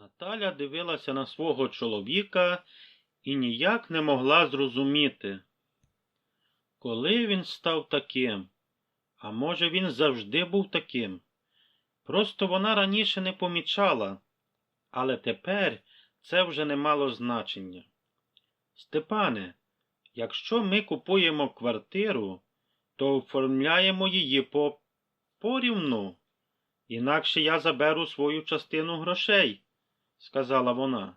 Наталя дивилася на свого чоловіка і ніяк не могла зрозуміти, коли він став таким, а може він завжди був таким. Просто вона раніше не помічала, але тепер це вже не мало значення. Степане, якщо ми купуємо квартиру, то оформляємо її по порівну, інакше я заберу свою частину грошей, сказала вона.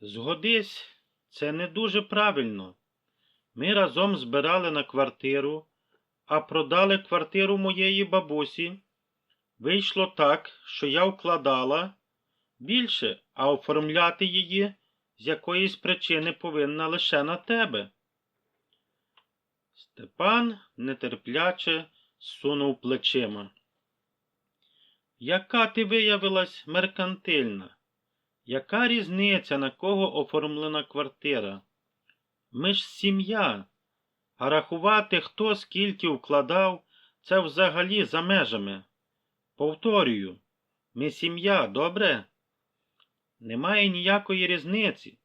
Згодись, це не дуже правильно. Ми разом збирали на квартиру, а продали квартиру моєї бабусі. Вийшло так, що я вкладала більше, а оформляти її з якоїсь причини повинна лише на тебе. Степан нетерпляче сунув плечима. Яка ти виявилась меркантильна? Яка різниця, на кого оформлена квартира? Ми ж сім'я, а рахувати, хто скільки вкладав, це взагалі за межами. Повторюю, ми сім'я, добре? Немає ніякої різниці.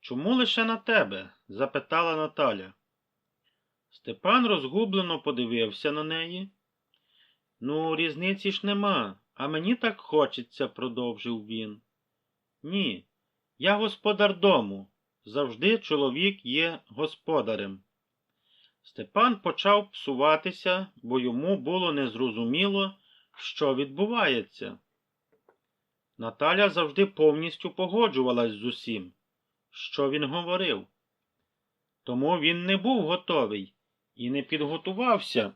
Чому лише на тебе? запитала Наталя. Степан розгублено подивився на неї. Ну, різниці ж нема, а мені так хочеться, продовжив він. Ні, я господар дому. Завжди чоловік є господарем. Степан почав псуватися, бо йому було незрозуміло, що відбувається. Наталя завжди повністю погоджувалась з усім, що він говорив. Тому він не був готовий і не підготувався,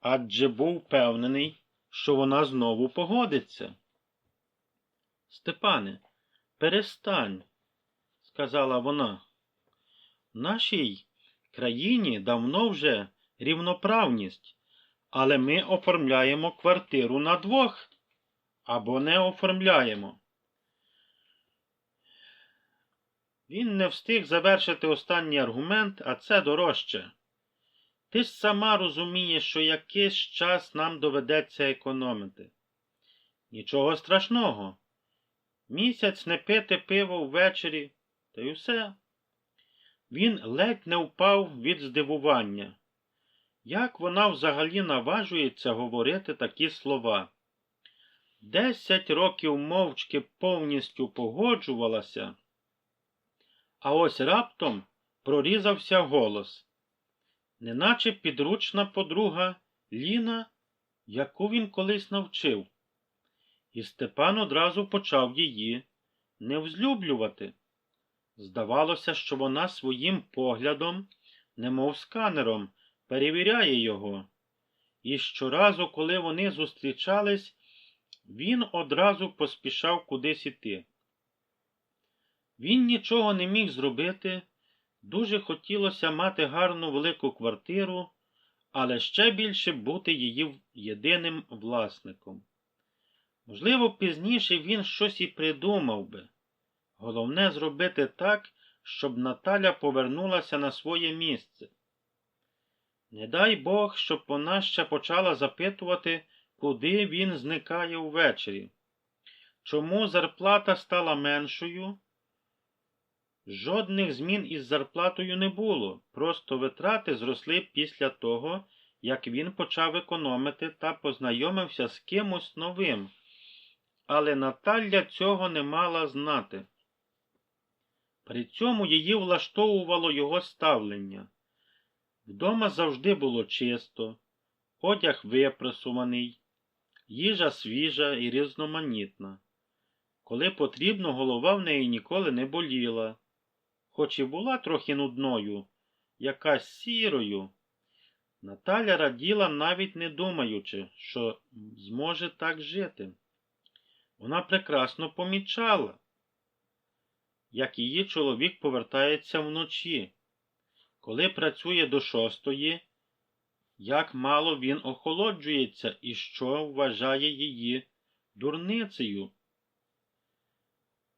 адже був впевнений, що вона знову погодиться. Степане, перестань, сказала вона. В нашій країні давно вже рівноправність, але ми оформляємо квартиру на двох або не оформляємо. Він не встиг завершити останній аргумент, а це дорожче. Ти ж сама розумієш, що якийсь час нам доведеться економити. Нічого страшного. Місяць не пити пиво ввечері, та й усе. Він ледь не впав від здивування. Як вона взагалі наважується говорити такі слова? Десять років мовчки повністю погоджувалася, а ось раптом прорізався голос, неначе підручна подруга Ліна, яку він колись навчив. І Степан одразу почав її не взлюблювати. Здавалося, що вона своїм поглядом, немов сканером, перевіряє його. І щоразу, коли вони зустрічались, він одразу поспішав кудись іти. Він нічого не міг зробити, дуже хотілося мати гарну велику квартиру, але ще більше бути її єдиним власником. Можливо, пізніше він щось і придумав би. Головне зробити так, щоб Наталя повернулася на своє місце. Не дай Бог, щоб вона ще почала запитувати, куди він зникає ввечері. Чому зарплата стала меншою? Жодних змін із зарплатою не було, просто витрати зросли після того, як він почав економити та познайомився з кимось новим. Але Наталя цього не мала знати. При цьому її влаштовувало його ставлення. Вдома завжди було чисто, одяг випрасуваний, їжа свіжа і різноманітна. Коли потрібно, голова в неї ніколи не боліла, хоч і була трохи нудною, якась сірою. Наталя раділа, навіть не думаючи, що зможе так жити. Вона прекрасно помічала, як її чоловік повертається вночі, коли працює до шостої, як мало він охолоджується і що вважає її дурницею.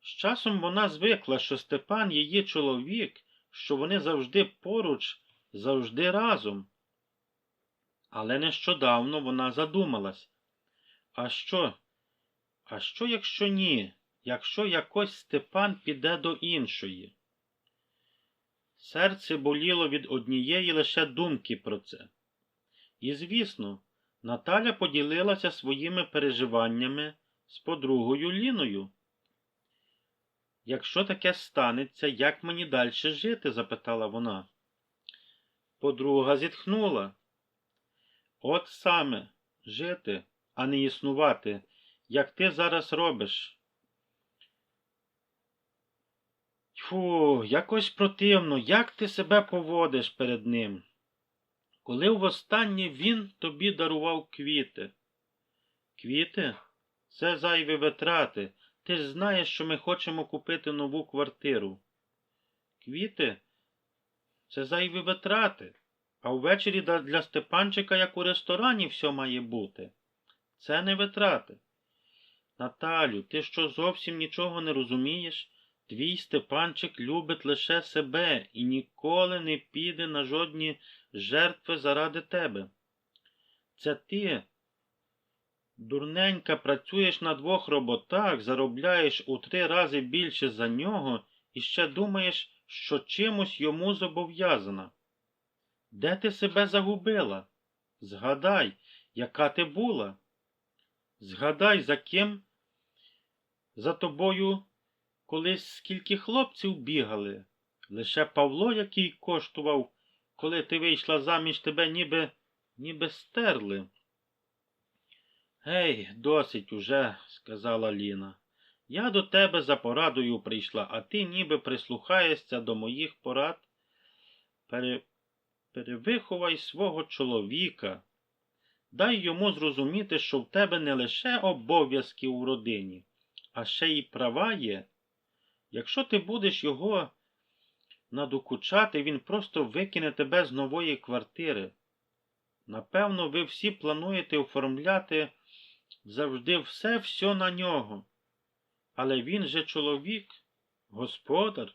З часом вона звикла, що Степан її чоловік, що вони завжди поруч, завжди разом. Але нещодавно вона задумалась, а що, А що, якщо ні? Якщо якось Степан піде до іншої? Серце боліло від однієї лише думки про це. І, звісно, Наталя поділилася своїми переживаннями з подругою Ліною. Якщо таке станеться, як мені далі жити? запитала вона. Подруга зітхнула. От саме жити, а не існувати, як ти зараз робиш. Фу, якось противно, як ти себе поводиш перед ним. Коли востаннє він тобі дарував квіти. Квіти? Це зайві витрати. Ти ж знаєш, що ми хочемо купити нову квартиру. Квіти? Це зайві витрати. А ввечері для Степанчика, як у ресторані, все має бути. Це не витрати. Наталю, ти що зовсім нічого не розумієш? Твій Степанчик любить лише себе і ніколи не піде на жодні жертви заради тебе. Це ти, дурненька, працюєш на двох роботах, заробляєш у три рази більше за нього і ще думаєш, що чимось йому зобов'язана. Де ти себе загубила? Згадай, яка ти була. Згадай, за ким за тобою колись скільки хлопців бігали. Лише Павло, який коштував, коли ти вийшла заміж, тебе ніби, ніби стерли. Гей, досить уже, сказала Ліна. Я до тебе за порадою прийшла, а ти ніби прислухаєшся до моїх порад. Пере... Перевиховай свого чоловіка. Дай йому зрозуміти, що в тебе не лише обов'язки у родині, а ще й права є. Якщо ти будеш його надокучати, він просто викине тебе з нової квартири. Напевно, ви всі плануєте оформляти завжди все все на нього. Але він же чоловік, господар.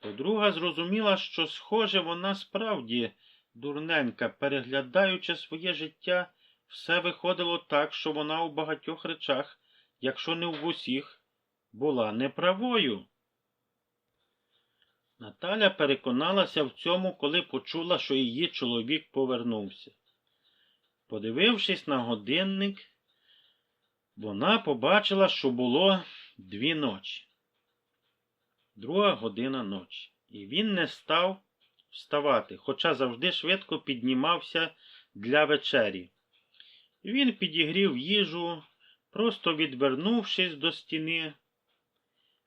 Подруга зрозуміла, що, схоже, вона справді дурненька, переглядаючи своє життя, все виходило так, що вона у багатьох речах, якщо не в усіх, була неправою. Наталя переконалася в цьому, коли почула, що її чоловік повернувся. Подивившись на годинник, вона побачила, що було дві ночі. Друга година ночі. І він не став вставати, хоча завжди швидко піднімався для вечері. Він підігрів їжу, просто відвернувшись до стіни.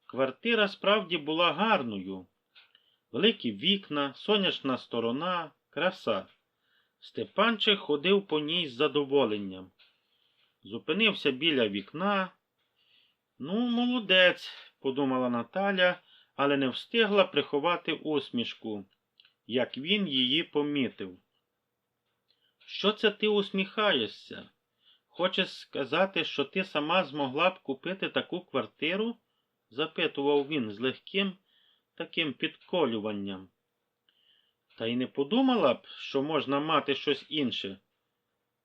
Квартира справді була гарною. Великі вікна, сонячна сторона, краса. Степанчик ходив по ній з задоволенням. Зупинився біля вікна. Ну, молодець, подумала Наталя, але не встигла приховати усмішку, як він її помітив. Що це ти усміхаєшся? Хочеш сказати, що ти сама змогла б купити таку квартиру? запитував він з легким таким підколюванням. Та й не подумала б, що можна мати щось інше,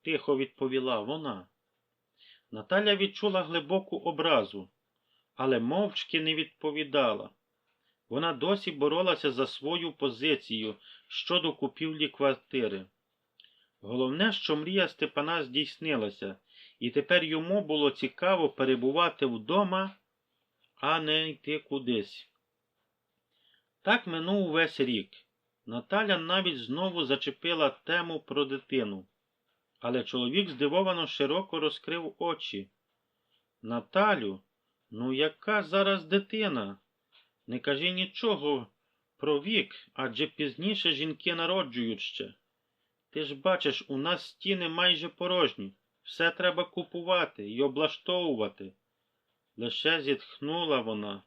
тихо відповіла вона. Наталя відчула глибоку образу, але мовчки не відповідала. Вона досі боролася за свою позицію щодо купівлі квартири. Головне, що мрія Степана здійснилася, і тепер йому було цікаво перебувати вдома, а не йти кудись. Так минув весь рік. Наталя навіть знову зачепила тему про дитину. Але чоловік здивовано широко розкрив очі. Наталю, ну яка зараз дитина? Не кажи нічого про вік, адже пізніше жінки народжують ще. Ти ж бачиш, у нас стіни майже порожні. Все треба купувати і облаштовувати. Лише зітхнула вона.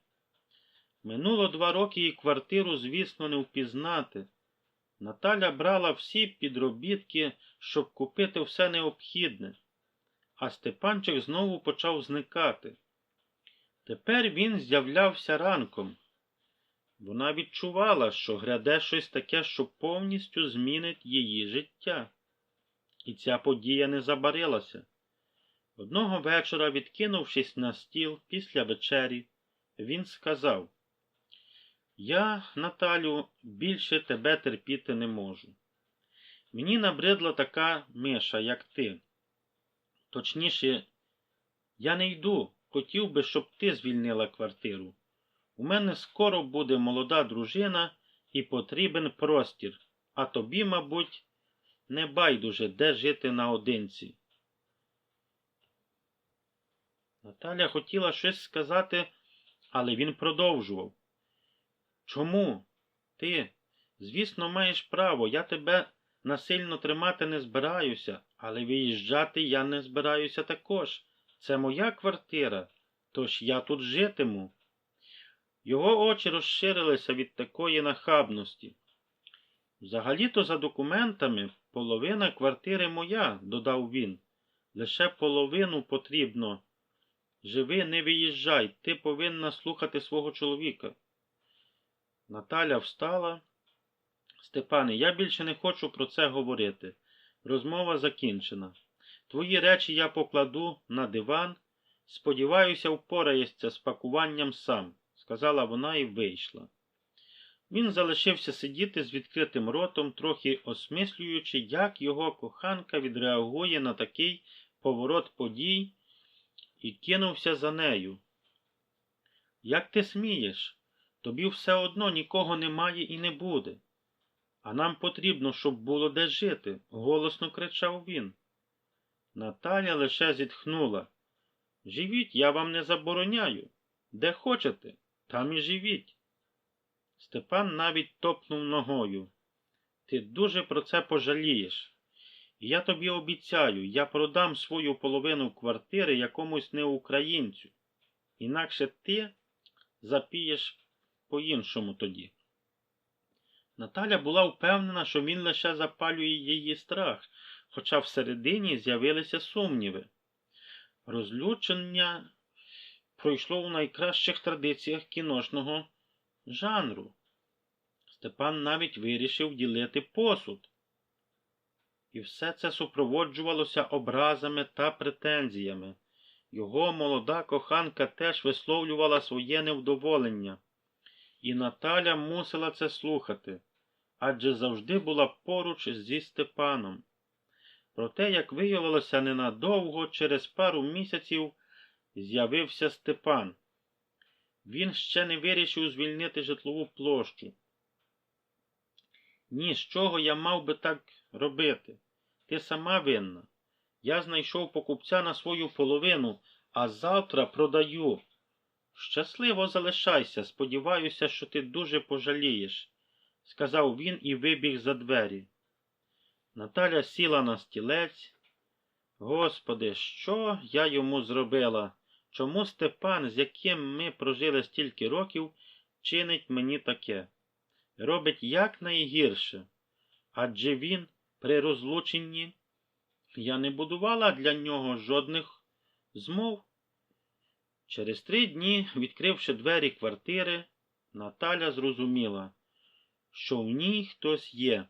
Минуло два роки і квартиру, звісно, не впізнати. Наталя брала всі підробітки, щоб купити все необхідне, а Степанчик знову почав зникати. Тепер він з'являвся ранком. Вона відчувала, що гряде щось таке, що повністю змінить її життя. І ця подія не забарилася. Одного вечора, відкинувшись на стіл після вечері, він сказав Я, Наталю, більше тебе терпіти не можу. Мені набридла така миша, як ти. Точніше, я не йду, хотів би, щоб ти звільнила квартиру. У мене скоро буде молода дружина і потрібен простір, а тобі, мабуть, не байдуже, де жити наодинці. Наталя хотіла щось сказати, але він продовжував. Чому? Ти, звісно, маєш право, я тебе насильно тримати не збираюся, але виїжджати я не збираюся також. Це моя квартира, тож я тут житиму. Його очі розширилися від такої нахабності. Взагалі-то за документами половина квартири моя, додав він. Лише половину потрібно. Живи, не виїжджай, ти повинна слухати свого чоловіка. Наталя встала. Степане, я більше не хочу про це говорити. Розмова закінчена. Твої речі я покладу на диван. Сподіваюся, впораєшся з пакуванням сам, сказала вона і вийшла. Він залишився сидіти з відкритим ротом, трохи осмислюючи, як його коханка відреагує на такий поворот подій, і кинувся за нею. Як ти смієш? Тобі все одно нікого немає і не буде. А нам потрібно, щоб було де жити, голосно кричав він. Наталя лише зітхнула. Живіть, я вам не забороняю. Де хочете, там і живіть. Степан навіть топнув ногою. Ти дуже про це пожалієш. Я тобі обіцяю, я продам свою половину квартири якомусь неукраїнцю. Інакше ти запієш по-іншому тоді. Наталя була впевнена, що він лише запалює її страх, хоча всередині з'явилися сумніви. Розлючення пройшло у найкращих традиціях кіношного жанру. Степан навіть вирішив ділити посуд. І все це супроводжувалося образами та претензіями. Його молода коханка теж висловлювала своє невдоволення, і Наталя мусила це слухати, адже завжди була поруч зі Степаном. Проте, як виявилося ненадовго, через пару місяців з'явився Степан. Він ще не вирішив звільнити житлову площу. Ні, з чого я мав би так робити? Ти сама винна. Я знайшов покупця на свою половину, а завтра продаю. Щасливо залишайся, сподіваюся, що ти дуже пожалієш, сказав він і вибіг за двері. Наталя сіла на стілець. Господи, що я йому зробила? Чому Степан, з яким ми прожили стільки років, чинить мені таке? Робить якнайгірше. Адже він при розлученні я не будувала для нього жодних змов. Через три дні, відкривши двері квартири, Наталя зрозуміла, що в ній хтось є.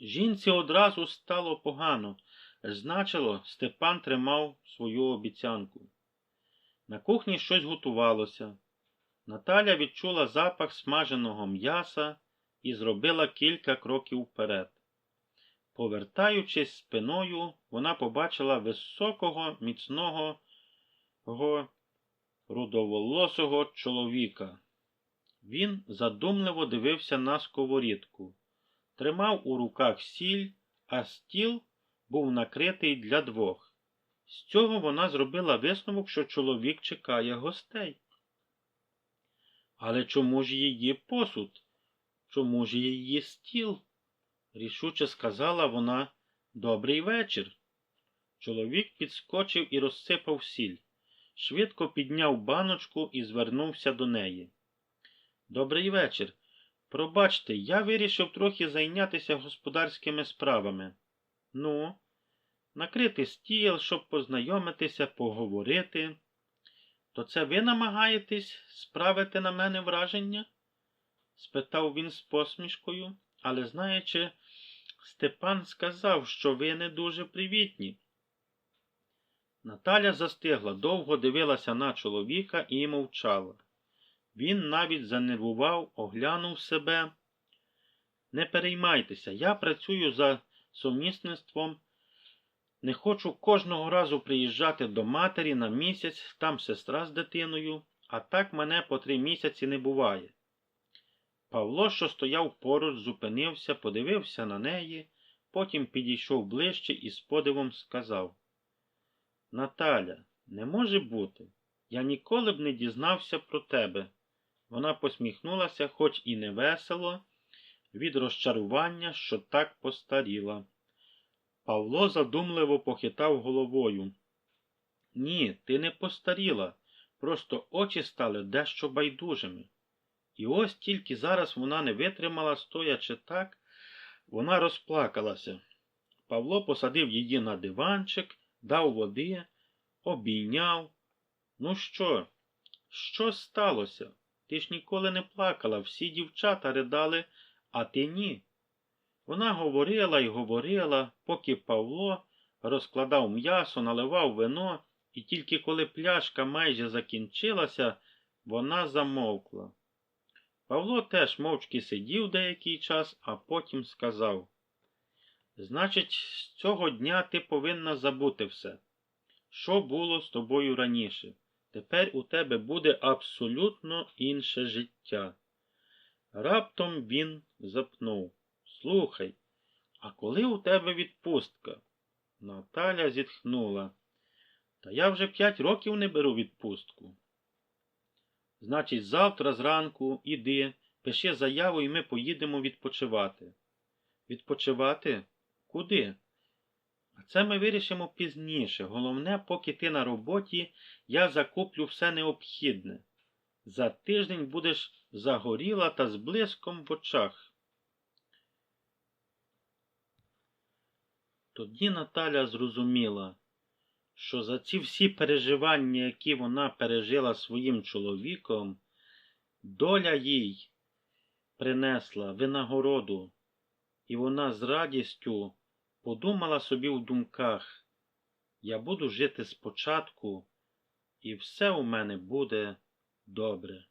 Жінці одразу стало погано, значило, Степан тримав свою обіцянку. На кухні щось готувалося. Наталя відчула запах смаженого м'яса і зробила кілька кроків вперед. Повертаючись спиною, вона побачила високого, міцного, рудоволосого чоловіка. Він задумливо дивився на сковорідку, тримав у руках сіль, а стіл був накритий для двох. З цього вона зробила висновок, що чоловік чекає гостей. Але чому ж її посуд? Чому ж її стіл? рішуче сказала вона добрий вечір. Чоловік підскочив і розсипав сіль, швидко підняв баночку і звернувся до неї. Добрий вечір. Пробачте, я вирішив трохи зайнятися господарськими справами. Ну, накрити стіл, щоб познайомитися, поговорити. То це ви намагаєтесь справити на мене враження? спитав він з посмішкою, але знаючи, Степан сказав, що ви не дуже привітні. Наталя застигла, довго дивилася на чоловіка і мовчала. Він навіть занервував, оглянув себе. Не переймайтеся, я працюю за сумісництвом. Не хочу кожного разу приїжджати до матері на місяць, там сестра з дитиною, а так мене по три місяці не буває. Павло, що стояв поруч, зупинився, подивився на неї, потім підійшов ближче і з подивом сказав Наталя, не може бути. Я ніколи б не дізнався про тебе. Вона посміхнулася, хоч і не весело, від розчарування, що так постаріла. Павло задумливо похитав головою. Ні, ти не постаріла, просто очі стали дещо байдужими. І ось тільки зараз вона не витримала, стоячи так, вона розплакалася. Павло посадив її на диванчик, дав води, обійняв. Ну що? Що сталося? Ти ж ніколи не плакала, всі дівчата ридали, а ти ні. Вона говорила й говорила, поки Павло розкладав м'ясо, наливав вино, і тільки коли пляшка майже закінчилася, вона замовкла. Павло теж мовчки сидів деякий час, а потім сказав Значить, з цього дня ти повинна забути все, що було з тобою раніше. Тепер у тебе буде абсолютно інше життя. Раптом він запнув. Слухай, а коли у тебе відпустка? Наталя зітхнула. Та я вже п'ять років не беру відпустку. Значить, завтра зранку іди, пиши заяву, і ми поїдемо відпочивати. Відпочивати? Куди? А це ми вирішимо пізніше. Головне, поки ти на роботі, я закуплю все необхідне. За тиждень будеш загоріла та з блиском в очах. Тоді Наталя зрозуміла, що за ці всі переживання, які вона пережила своїм чоловіком, доля їй принесла винагороду, і вона з радістю подумала собі в думках, я буду жити спочатку, і все у мене буде добре.